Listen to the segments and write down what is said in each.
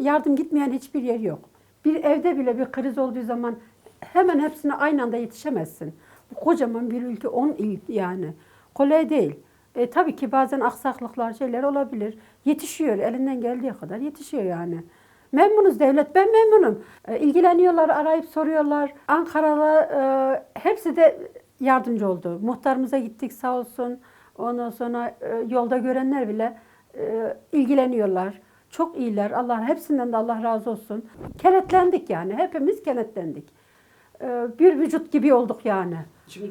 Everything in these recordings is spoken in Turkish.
yardım gitmeyen hiçbir yer yok. Bir evde bile bir kriz olduğu zaman hemen hepsine aynı anda yetişemezsin. Bu kocaman bir ülke 10 il yani. Kolay değil. E, tabii ki bazen aksaklıklar şeyler olabilir. Yetişiyor elinden geldiği kadar yetişiyor yani. Memnunuz devlet, ben memnunum. E, ilgileniyorlar, arayıp soruyorlar. Ankara'la e, hepsi de yardımcı oldu. Muhtarımıza gittik sağ olsun. Ondan sonra e, yolda görenler bile e, ilgileniyorlar. Çok iyiler. Allah hepsinden de Allah razı olsun. Kenetlendik yani. Hepimiz kenetlendik. E, bir vücut gibi olduk yani.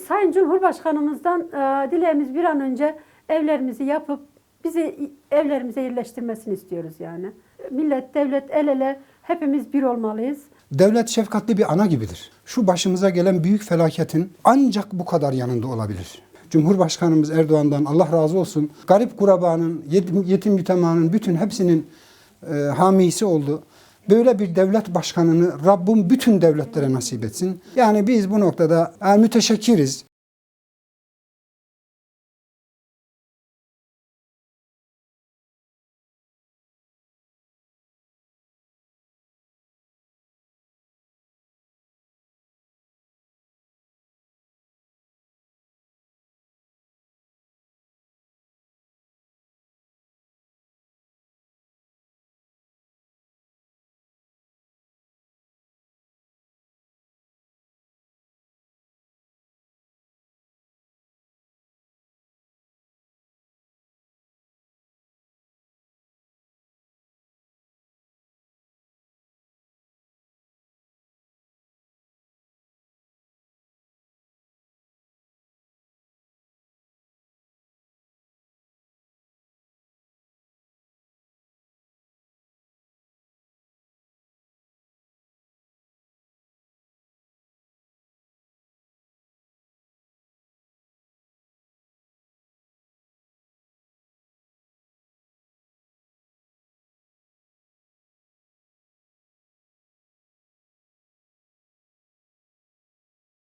Sayın Cumhurbaşkanımızdan e, dileğimiz bir an önce evlerimizi yapıp bizi evlerimize yerleştirmesini istiyoruz yani. Millet, devlet el ele hepimiz bir olmalıyız. Devlet şefkatli bir ana gibidir. Şu başımıza gelen büyük felaketin ancak bu kadar yanında olabilir. Cumhurbaşkanımız Erdoğan'dan Allah razı olsun. Garip kurabanın, yetim, yetim yutamanın bütün hepsinin e, hamisi oldu. Böyle bir devlet başkanını Rabbim bütün devletlere nasip etsin. Yani biz bu noktada e, müteşekkiriz.